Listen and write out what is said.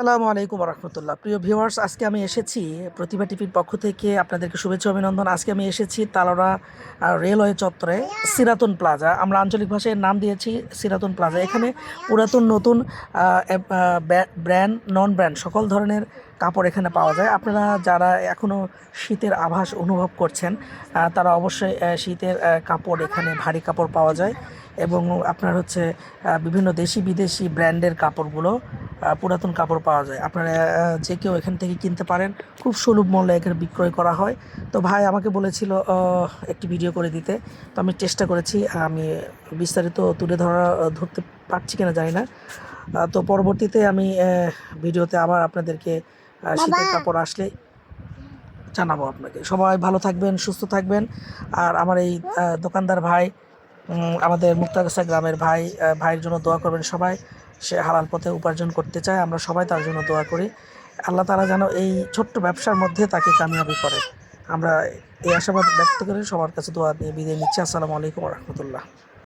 আসসালামু আলাইকুম রহমতুল্লাহ প্রিয় ভিউয়ার্স, আজকে আমি এসেছি প্রতিভা টিভির পক্ষ থেকে। আপনাদেরকে শুভেচ্ছা অভিনন্দন। আজকে আমি এসেছি তালোড়া রেলওয়ে চত্বরে, সিরাতুন প্লাজা। আমরা আঞ্চলিক ভাষায় নাম দিয়েছি সিরাতুন প্লাজা। এখানে পুরাতন, নতুন ব্র্যান্ড নন ব্র্যান্ড সকল ধরনের কাপড় এখানে পাওয়া যায়। আপনারা যারা এখনও শীতের আভাস অনুভব করছেন তারা অবশ্যই শীতের কাপড় এখানে ভারী কাপড় পাওয়া যায়। এবং আপনার হচ্ছে বিভিন্ন দেশি বিদেশি ব্র্যান্ডের কাপড়গুলো পুরাতন কাপড় পাওয়া যায়। আপনারা যে কেউ এখান থেকে কিনতে পারেন খুব সুলভ মূল্যে এখানে বিক্রয় করা হয়। তো ভাই আমাকে বলেছিল একটি ভিডিও করে দিতে। তো আমি চেষ্টা করেছি আমি বিস্তারিত তুলে ধরা ধরতে পারছি কিনা জানি না। তো পরবর্তীতে আমি ভিডিওতে আবার আপনাদেরকে শীতের কাপড় আসলে জানাব আপনাকে। সবাই ভালো থাকবেন সুস্থ থাকবেন। আর আমার এই দোকানদার ভাই আমাদের মুক্তাগাছা গ্রামের ভাই ভাইয়ের জন্য দোয়া করবেন সবাই। সে হালাল পথে উপার্জন করতে চায়, আমরা সবাই তার জন্য দোয়া করি। আল্লাহ তারা যেন এই ছোট্ট ব্যবসার মধ্যে তাকে কামিয়াবি করে। আমরা এই আশাবাদ ব্যক্ত করে সবার কাছে দোয়া নিয়ে বিদায় নিচ্ছি। আসসালামু আলাইকুম রহমতুল্লাহ।